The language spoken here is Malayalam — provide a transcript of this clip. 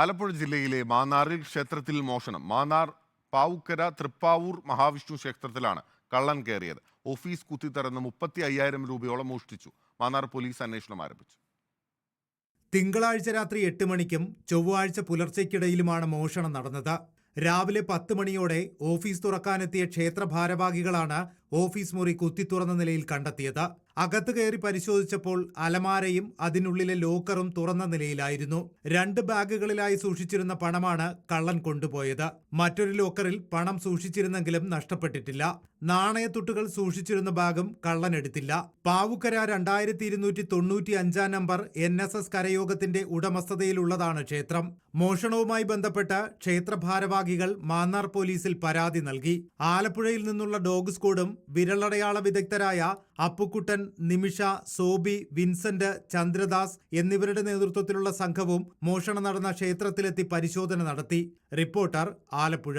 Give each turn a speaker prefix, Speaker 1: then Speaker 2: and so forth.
Speaker 1: ആലപ്പുഴ ജില്ലയിലെ മാന്നാറിൽ ക്ഷേത്രത്തിൽ മോഷണം. മാന്നാർ പാവുക്കര തൃപ്പാവൂർ മഹാവിഷ്ണു ക്ഷേത്രത്തിലാണ് കള്ളൻ കയറിയത്. ഓഫീസ് കുത്തിത്തറന്ന് മുപ്പത്തി അയ്യായിരം രൂപയോളം മോഷ്ടിച്ചു. മാന്നാർ പോലീസ് അന്വേഷണം ആരംഭിച്ചു.
Speaker 2: തിങ്കളാഴ്ച രാത്രി എട്ട് മണിക്കും ചൊവ്വാഴ്ച പുലർച്ചയ്ക്കിടയിലുമാണ് മോഷണം നടന്നത്. രാവിലെ പത്ത് മണിയോടെ ഓഫീസ് തുറക്കാനെത്തിയ ക്ഷേത്ര ഭാരവാഹികളാണ് ഓഫീസ് മുറി കുത്തിത്തുറന്ന നിലയിൽ കണ്ടെത്തിയത്. അകത്ത് കയറി പരിശോധിച്ചപ്പോൾ അലമാരയും അതിനുള്ളിലെ ലോക്കറും തുറന്ന നിലയിലായിരുന്നു. രണ്ട് ബാഗുകളിലായി സൂക്ഷിച്ചിരുന്ന പണമാണ് കള്ളൻ കൊണ്ടുപോയത്. മറ്റൊരു ലോക്കറിൽ പണം സൂക്ഷിച്ചിരുന്നെങ്കിലും നഷ്ടപ്പെട്ടിട്ടില്ല. നാണയത്തുട്ടുകൾ സൂക്ഷിച്ചിരുന്ന ബാഗും കള്ളൻ എടുത്തില്ല. പാവുക്കര രണ്ടായിരത്തി ഇരുന്നൂറ്റി തൊണ്ണൂറ്റി അഞ്ചാം നമ്പർ എൻ എസ് എസ് കരയോഗത്തിന്റെ ഉടമസ്ഥതയിലുള്ളതാണ് ക്ഷേത്രം. മോഷണവുമായി ബന്ധപ്പെട്ട് ക്ഷേത്ര ഭാരവാഹികൾ മാന്നാർ പോലീസിൽ പരാതി നൽകി. ആലപ്പുഴയിൽ നിന്നുള്ള ഡോഗ് സ്ക്വാഡും വിരലടയാള വിദഗ്ധരായ അപ്പുക്കുട്ടൻ നിമിഷ സോബി വിൻസെന്റ് ചന്ദ്രദാസ് എന്നിവരുടെ നേതൃത്വത്തിലുള്ള സംഘവും മോഷണം നടന്ന ക്ഷേത്രത്തിലെത്തി പരിശോധന നടത്തി. റിപ്പോർട്ടർ ആലപ്പുഴ.